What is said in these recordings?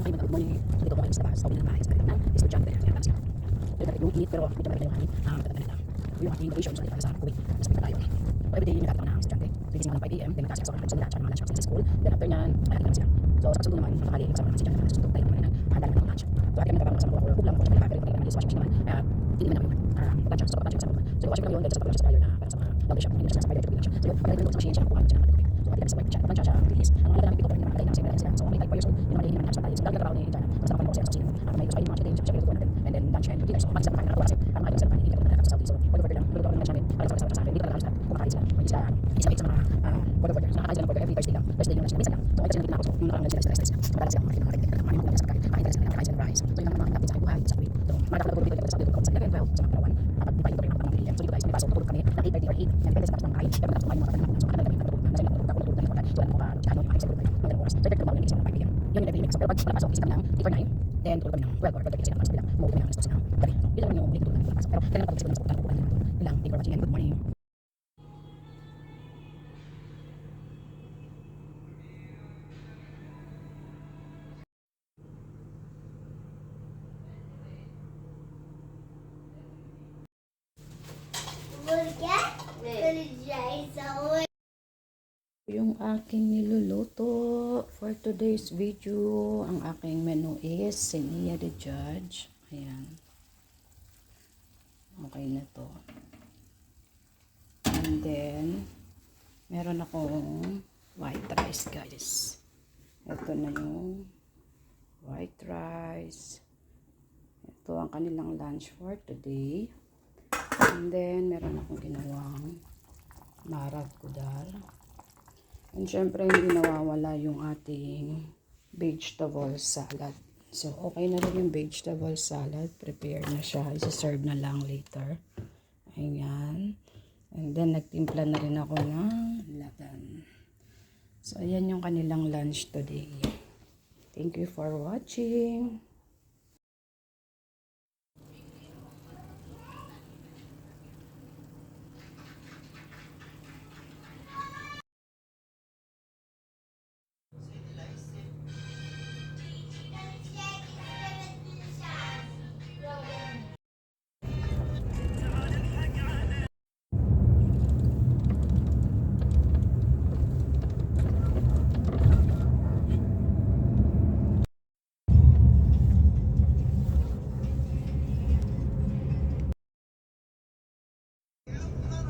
kayo mag-good morning. Dito po kayo sa labas. Pauwi ng bahay sa kanilang ng estudyante. Yan, tapos yan. Pero dati yung init, pero medyo maganda yung hangin. Ah, maganda na. Yung ating innovation sa para sa COVID. Mas kita tayo. So, everyday, nagkataon na ang estudyante. Gigising ng 5 a.m. Then, nagkasya sa kanila sa nila. Tsaka mga lunch box sa school. Then, after nyan, ay atin sila. So, sa pagsundo naman, nakakali, kasama naman si Jan. Nagsundo tayo naman ng handa naman ng lunch. So, atin kami nagkakaroon kasama ko. Cook lang ako. Pero, pero, pero, dishwashing naman. Kaya, hindi naman namin yun. Ah, lunch, so, lunch, kasama ko. So, yung washing kami yun, dahil sa pag-lunch sa dryer na para sa mga laundry shop. Hindi na siya sa spider to lunch. So, yun, pag nag sa machine, siya nakuha siya ng mga tubig. So, pati kami sa wipe siya. Pag siya, siya, bilis. Ang mga namin pito, hindi naman natin pag napasok, isa kami ng 8 or 9. Then, tulog kami ng 12 or 12 kasi napasok bilang. Umuwi kami ng alas 12 ng gabi. Yun lang yung tulog namin napasok. Pero, kailangan pag-isip ko sa pupunta ko. Yun lang. Thank you for watching and good morning. Yung aking niluluto for today's video, ang aking menu is Senia the Judge. Ayan. Okay na to. And then, meron akong white rice guys. Ito na yung white rice. Ito ang kanilang lunch for today. And then, meron akong ginawang marag kudal. And syempre, hindi nawawala yung ating vegetable salad. So, okay na rin yung vegetable salad. Prepare na siya. Isa-serve na lang later. Ayan. And then, nagtimpla na rin ako ng laban. So, ayan yung kanilang lunch today. Thank you for watching.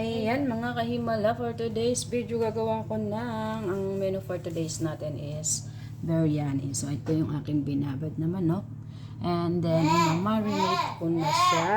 Ayan mga kahimala for today's video gagawa ko ng ang menu for today's natin is biryani. So ito yung aking binabad na manok. And then marinate ko na siya.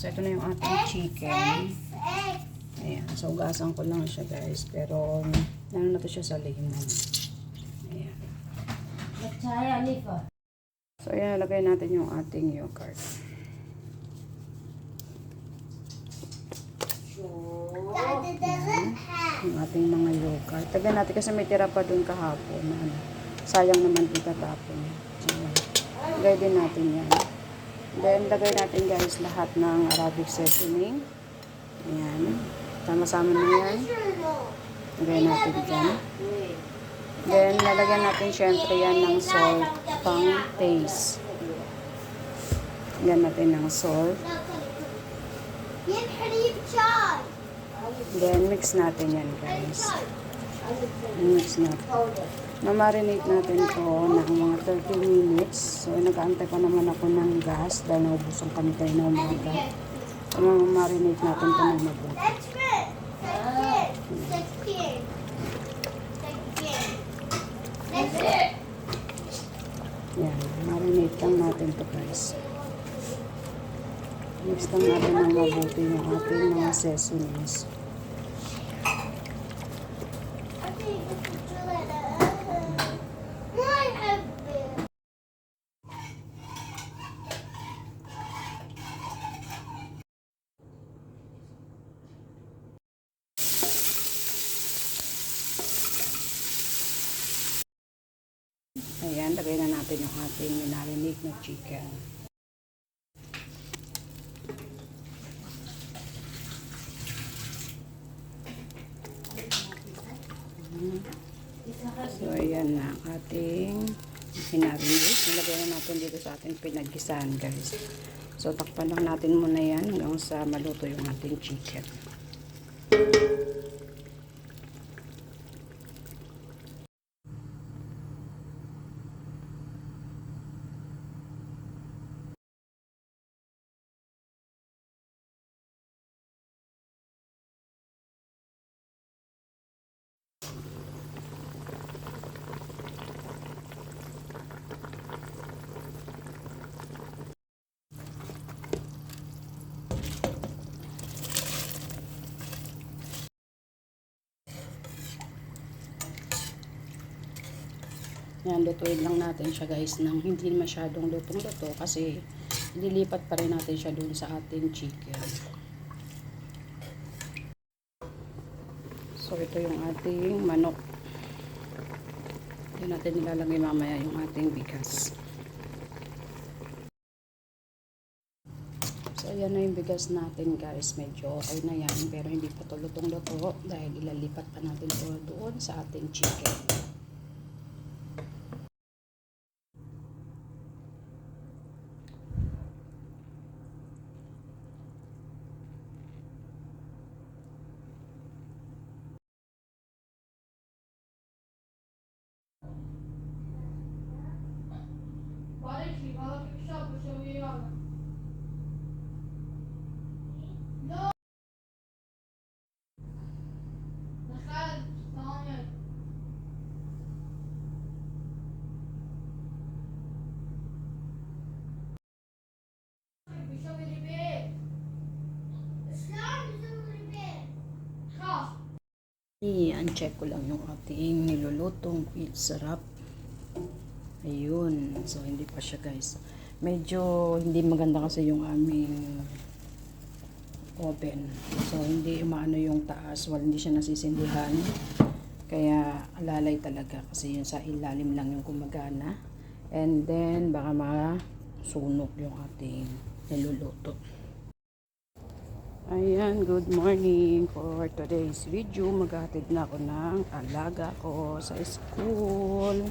So ito na yung ating chicken. Ayan. So ugasan ko lang siya guys. Pero ano na to siya sa lemon. Ayan. So ayan, lagay natin yung ating yogurt. yung ating mga yogurt. Tagan natin kasi may tira pa dun kahapon. Ano, sayang naman itatapon. Ayan. Lagay din natin yan. Then, lagay natin guys lahat ng Arabic seasoning. Ayan. Sama-sama na yan. Lagay natin dyan. Then, lalagyan natin syempre yan ng salt pang taste. Lagyan natin ng salt. Then, mix natin yan guys. Mix natin. Mamarinate natin to ng mga 30 minutes. So, nag-aantay pa naman ako ng gas dahil naubusan kami tayo na umaga. So, mamarinate natin to ng mabuti. Yan, marinate lang natin to guys. Mix lang natin ng mabuti yung ating mga seasonings. Ayan, lagay na natin yung ating minarinate na chicken. So, ayan na ating minarinate. Nilagay na natin dito sa ating pinagkisahan, guys. So, takpan lang natin muna yan hanggang sa maluto yung ating chicken. Yan, lutuin lang natin siya guys ng hindi masyadong lutong-luto kasi lilipat pa rin natin siya dun sa ating chicken. So, ito yung ating manok. Hindi natin nilalagay mamaya yung ating bigas. So, ayan na yung bigas natin guys. Medyo okay na yan pero hindi pa to lutong-luto dahil ilalipat pa natin to doon sa ating chicken. I-uncheck ko lang yung ating nilulutong sarap. Ayun. So, hindi pa siya guys. Medyo hindi maganda kasi yung aming oven. So, hindi umaano yung taas. Wala, hindi siya nasisindihan. Kaya, alalay talaga. Kasi yun sa ilalim lang yung gumagana. And then, baka masunog yung ating niluluto. Ayan, good morning for today's video. Maghatid na ako ng alaga ko sa school.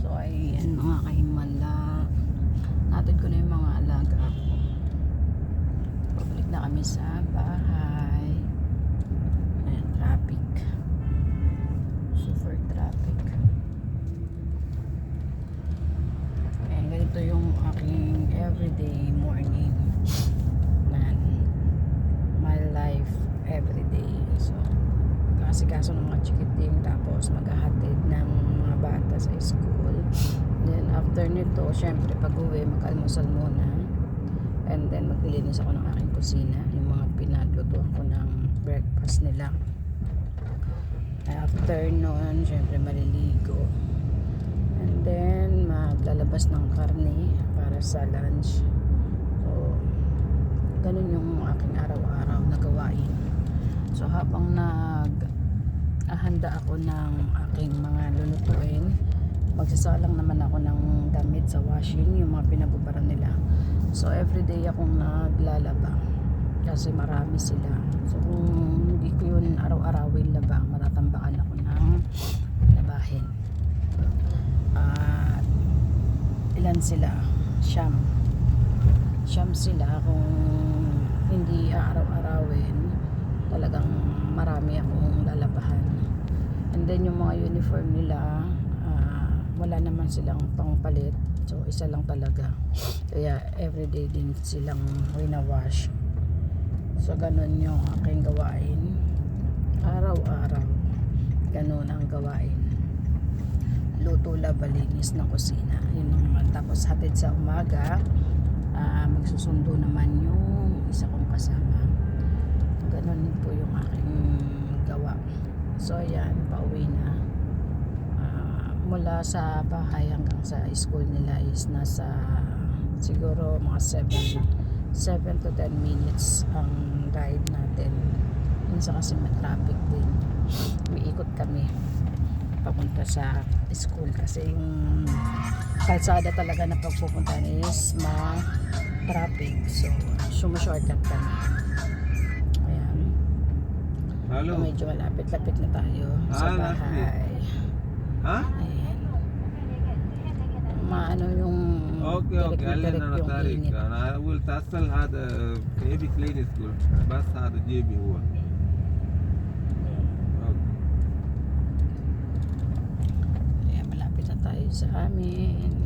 So, ayan mga kaimala. Natid ko na yung mga alaga ko. Pabalik na kami sa bahay. Ayan, traffic. Super traffic. Ayan, ganito yung aking everyday morning. Man, my life everyday. So, kasikaso ng mga chikiting tapos maghahatid ng mga bata sa school. Then after nito, syempre pag uwi, mag-almusal muna. And then maglilinis ako ng aking kusina. Yung mga pinaglutuan ko ng breakfast nila. After noon, syempre maliligo. And then maglalabas ng karne para sa lunch. So, ganun yung aking araw-araw na gawain. So habang nag ahanda ako ng aking mga lulutuin, magsasalang naman ako ng damit sa washing, yung mga pinabubaran nila. So everyday akong naglalaba kasi marami sila. So kung hindi ko yun araw-arawin laba, matatambakan ako ng labahin. At ilan sila? Siyam. Siyam sila kung hindi araw-arawin talagang marami akong lalabahan. And then yung mga uniform nila, ah, wala naman silang pangpalit. So isa lang talaga. Kaya everyday din silang winawash. So ganun yung aking gawain. Araw-araw. Ganun ang gawain. Luto laba linis ng kusina. Yun naman. Tapos hatid sa umaga, ah, magsusundo naman yung isa kong kasama. Ganun po yung aking gawa. So ayan, pauwi na. Mula sa bahay hanggang sa school nila is nasa siguro mga 7 7 to 10 minutes ang ride natin. Minsan kasi may traffic din. Umiikot kami papunta sa school kasi yung kalsada talaga na pagpupuntahan is ma traffic. So, sumushortcut kami. Ayan. Hello. Medyo malapit-lapit na tayo sa Ah, bahay. ما أنا يوم أوكي أوكي قلنا أنا طارق أنا اول تاسل هذا بيبي كلين سكول بس هذا جيبي هو أوكي يا ملعبي تطايز امين